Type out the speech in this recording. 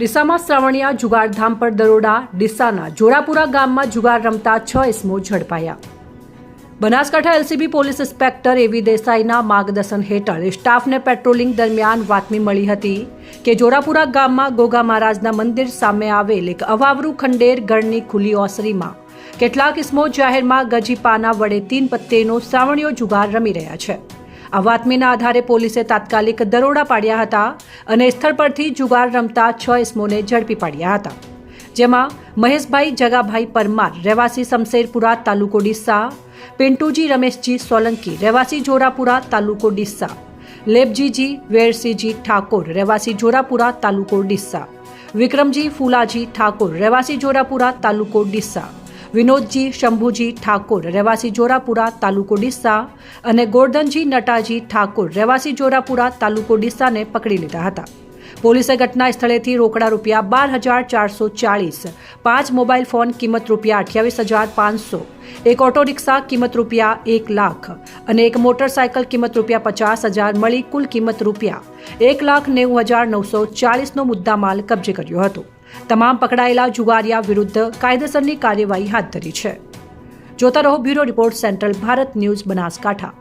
ડીસામાં શ્રાવણિયા, જુગારધામ પર દરોડા, ડીસાના જોરાપુરા ગામમાં જુગાર રમતા છ ઇસમો ઝડપાયા. બનાસકાંઠા એલસીબી પોલીસ ઇન્સ્પેક્ટર એવી દેસાઈના માર્ગદર્શન હેઠળ સ્ટાફને પેટ્રોલિંગ દરમિયાન બાતમી મળી હતી કે જોરાપુરા ગામમાં ગોગા મહારાજના મંદિર સામે આવેલ એક અવાવરૂ ખંડેર ગળની ખુલ્લી ઓસરીમાં કેટલાક ઇસમો જાહેરમાં ગજી પાના વડે તીન પત્તેનો શ્રાવણીઓ જુગાર રમી રહ્યા છે. આ વાતમીના આધારે પોલીસે તાત્કાલિક દરોડા પાડ્યા હતા અને સ્થળ પરથી જુગાર રમતા છ ઇસમોને ઝડપી પાડ્યા હતા. જેમાં મહેશભાઈ જગાભાઈ પરમાર રહેવાસી શમશેરપુરા તાલુકો ડિસ્સા પિન્ટુજી રમેશજી સોલંકી રહેવાસી જોરાપુરા તાલુકો ડિસ્સા લેબજીજી વેરસીજી ઠાકોર રહેવાસી જોરાપુરા તાલુકો ડિસ્સા વિક્રમજી ફુલાજી ઠાકોર રહેવાસી જોરાપુરા તાલુકો ડીસા વિનોદજી, શંભુજી ઠાકોર, રહેવાસી જોરાપુરા, તાલુકો ડીસા અને ગોરધનજી નટાજી ઠાકોર, રહેવાસી જોરાપુરા, તાલુકો ડીસાને પકડી લીધા હતા. પોલીસે ઘટના સ્થળેથી રોકડા રૂપિયા બાર હજાર ચારસો ચાળીસ, પાંચ મોબાઈલ ફોન કિંમત રૂપિયા અઠ્યાવીસ હજાર પાંચસો, એક ઓટો રિક્ષા કિંમત રૂપિયા એક લાખ અને એક મોટરસાયકલ કિંમત રૂપિયા પચાસ હજાર મળી કુલ કિંમત રૂપિયા એક લાખ નેવું હજાર નવસો ચાળીસનો મુદ્દામાલ કબજે કર્યો હતો. તમામ પકડાયેલા જુગારિયા વિરુદ્ધ કાયદેસરની કાર્યવાહી હાથ ધરી છે. જોતા રહો bureau report, central Bharat news Banaskantha.